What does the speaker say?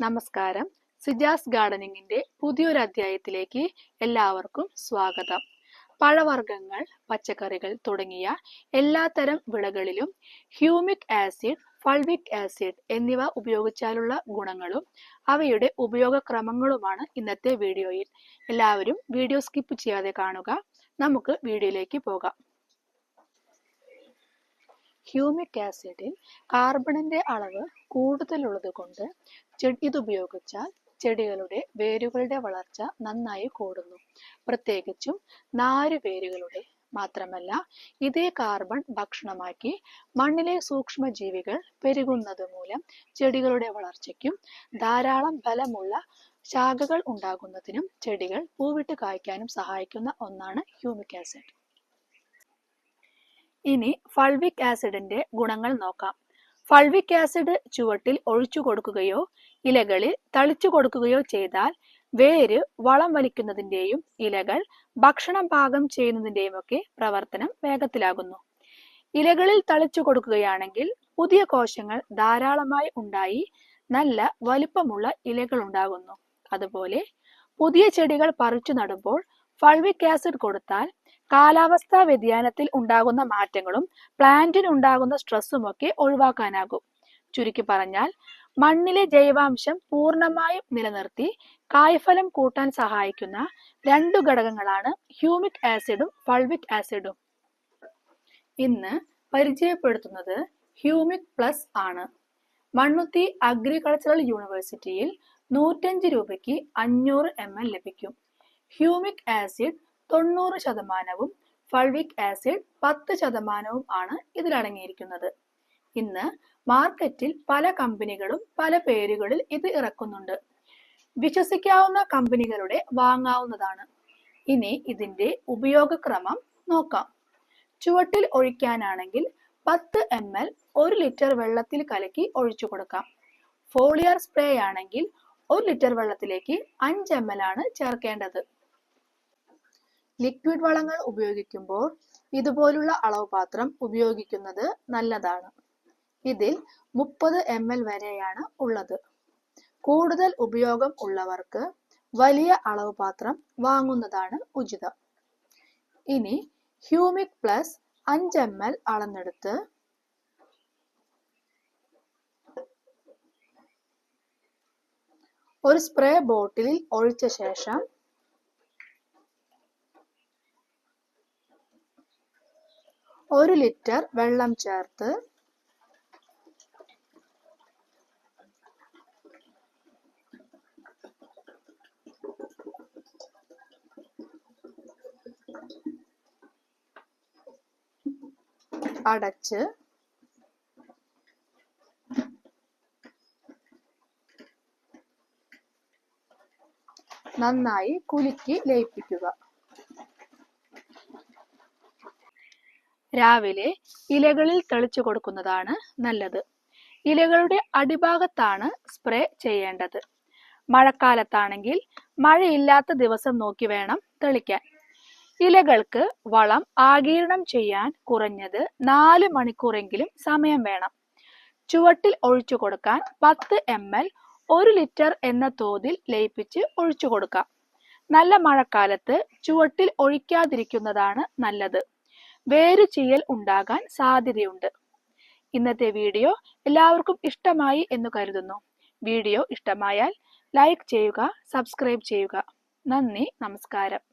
നമസ്കാരം. സിജാസ് ഗാർഡനിങ്ങിന്റെ പുതിയൊരു അധ്യായത്തിലേക്ക് എല്ലാവർക്കും സ്വാഗതം. പഴവർഗങ്ങൾ പച്ചക്കറികൾ തുടങ്ങിയ എല്ലാത്തരം വിളകളിലും ഹ്യൂമിക് ആസിഡ് ഫൾവിക് ആസിഡ് എന്നിവ ഉപയോഗിച്ചാലുള്ള ഗുണങ്ങളും അവയുടെ ഉപയോഗക്രമങ്ങളുമാണ് ഇന്നത്തെ വീഡിയോയിൽ. എല്ലാവരും വീഡിയോ സ്കിപ്പ് ചെയ്യാതെ കാണുക. നമുക്ക് വീഡിയോയിലേക്ക് പോകാം. ഹ്യൂമിക് ആസിഡിൽ കാർബണിന്റെ അളവ് കൂടുതലുള്ളത് കൊണ്ട് ഇത് ഉപയോഗിച്ചാൽ ചെടികളുടെ വേരുകളുടെ വളർച്ച നന്നായി കൂടുന്നു. പ്രത്യേകിച്ചും നാരു വേരുകളുടെ മാത്രമല്ല ഇതേ കാർബൺ ഭക്ഷണമാക്കി മണ്ണിലെ സൂക്ഷ്മജീവികൾ പെരുകുന്നത് മൂലം ചെടികളുടെ വളർച്ചയ്ക്കും ധാരാളം ഫലമുള്ള ശാഖകൾ ഉണ്ടാകുന്നതിനും ചെടികൾ പൂവിട്ട് കായ്ക്കാനും സഹായിക്കുന്ന ഒന്നാണ് ഹ്യൂമിക് ആസിഡ്. ഇനി ഫൾവിക് ആസിഡിന്റെ ഗുണങ്ങൾ നോക്കാം. ഫൾവിക് ആസിഡ് ചുവട്ടിൽ ഒഴിച്ചു കൊടുക്കുകയോ ഇലകളിൽ തളിച്ചു കൊടുക്കുകയോ ചെയ്താൽ വേര് വളം വലിക്കുന്നതിന്റെയും ഇലകൾ ഭക്ഷണം പാകം ചെയ്യുന്നതിന്റെയും ഒക്കെ പ്രവർത്തനം വേഗത്തിലാകുന്നു. ഇലകളിൽ തളിച്ചു കൊടുക്കുകയാണെങ്കിൽ പുതിയ കോശങ്ങൾ ധാരാളമായി ഉണ്ടായി നല്ല വലിപ്പമുള്ള ഇലകൾ ഉണ്ടാകുന്നു. അതുപോലെ പുതിയ ചെടികൾ പറിച്ചു നടുമ്പോൾ ഫൾവിക് ആസിഡ് കൊടുത്താൽ കാലാവസ്ഥാ വ്യതിയാനത്തിൽ ഉണ്ടാകുന്ന മാറ്റങ്ങളും പ്ലാന്റിന് ഉണ്ടാകുന്ന സ്ട്രെസ്സും ഒക്കെ ഒഴിവാക്കാനാകും. ചുരുക്കി പറഞ്ഞാൽ മണ്ണിലെ ജൈവാംശം പൂർണമായും നിലനിർത്തി കായ്ഫലം കൂട്ടാൻ സഹായിക്കുന്ന രണ്ടു ഘടകങ്ങളാണ് ഹ്യൂമിക് ആസിഡും ഫൾവിക് ആസിഡും. ഇന്ന് പരിചയപ്പെടുത്തുന്നത് ഹ്യൂമിക് പ്ലസ് ആണ്. മണ്ണുത്തി അഗ്രികൾച്ചറൽ യൂണിവേഴ്സിറ്റിയിൽ നൂറ്റഞ്ച് രൂപയ്ക്ക് അഞ്ഞൂറ് എം എൽ ലഭിക്കും. ഹ്യൂമിക് ആസിഡ് തൊണ്ണൂറ് ശതമാനവും ഫൾവിക് ആസിഡ് പത്ത് ശതമാനവും ആണ് ഇതിലടങ്ങിയിരിക്കുന്നത് ഇന്ന് മാർക്കറ്റിൽ പല കമ്പനികളും പല പേരുകളിൽ ഇത് ഇറക്കുന്നുണ്ട്. വിശ്വസിക്കാവുന്ന കമ്പനികളുടെ വാങ്ങാവുന്നതാണ്. ഇനി ഇതിന്റെ ഉപയോഗക്രമം നോക്കാം. ചുവട്ടിൽ ഒഴിക്കാനാണെങ്കിൽ പത്ത് എം എൽ ഒരു ലിറ്റർ വെള്ളത്തിൽ കലക്കി ഒഴിച്ചു കൊടുക്കാം. ഫോളിയർ സ്പ്രേ ആണെങ്കിൽ ഒരു ലിറ്റർ വെള്ളത്തിലേക്ക് അഞ്ച് എം എൽ ആണ് ചേർക്കേണ്ടത്. ലിക്വിഡ് വളങ്ങൾ ഉപയോഗിക്കുമ്പോൾ ഇതുപോലുള്ള അളവ് പാത്രം ഉപയോഗിക്കുന്നത് നല്ലതാണ്. ഇതിൽ മുപ്പത് എം എൽ വരെയാണ് ഉള്ളത്. കൂടുതൽ ഉപയോഗം ഉള്ളവർക്ക് വലിയ അളവ് പാത്രം വാങ്ങുന്നതാണ് ഉചിതം. ഇനി ഹ്യൂമിക് പ്ലസ് അഞ്ച് എം എൽ അളന്നെടുത്ത് ഒരു സ്പ്രേ ബോട്ടിലിൽ ഒഴിച്ച ശേഷം ഒരു ലിറ്റർ വെള്ളം ചേർത്ത് അടച്ച് നന്നായി കുലുക്കി ലയിപ്പിക്കുക. രാവിലെ ഇലകളിൽ തെളിച്ചു കൊടുക്കുന്നതാണ് നല്ലത്. ഇലകളുടെ അടിഭാഗത്താണ് സ്പ്രേ ചെയ്യേണ്ടത്. മഴക്കാലത്താണെങ്കിൽ മഴയില്ലാത്ത ദിവസം നോക്കി വേണം തെളിക്കാൻ. ഇലകൾക്ക് വളം ആകീരണം ചെയ്യാൻ കുറഞ്ഞത് നാല് മണിക്കൂറെങ്കിലും സമയം വേണം. ചുവട്ടിൽ ഒഴിച്ചു കൊടുക്കാൻ പത്ത് എം എൽ ഒരു ലിറ്റർ എന്ന തോതിൽ ലയിപ്പിച്ച് ഒഴിച്ചു കൊടുക്കാം. നല്ല മഴക്കാലത്ത് ചുവട്ടിൽ ഒഴിക്കാതിരിക്കുന്നതാണ് നല്ലത്. വേരു ചെയ്യൽ ഉണ്ടാകാൻ സാധ്യതയുണ്ട്. ഇന്നത്തെ വീഡിയോ എല്ലാവർക്കും ഇഷ്ടമായി എന്ന് കരുതുന്നു. വീഡിയോ ഇഷ്ടമായാൽ ലൈക്ക് ചെയ്യുക സബ്സ്ക്രൈബ് ചെയ്യുക. നന്ദി നമസ്കാരം.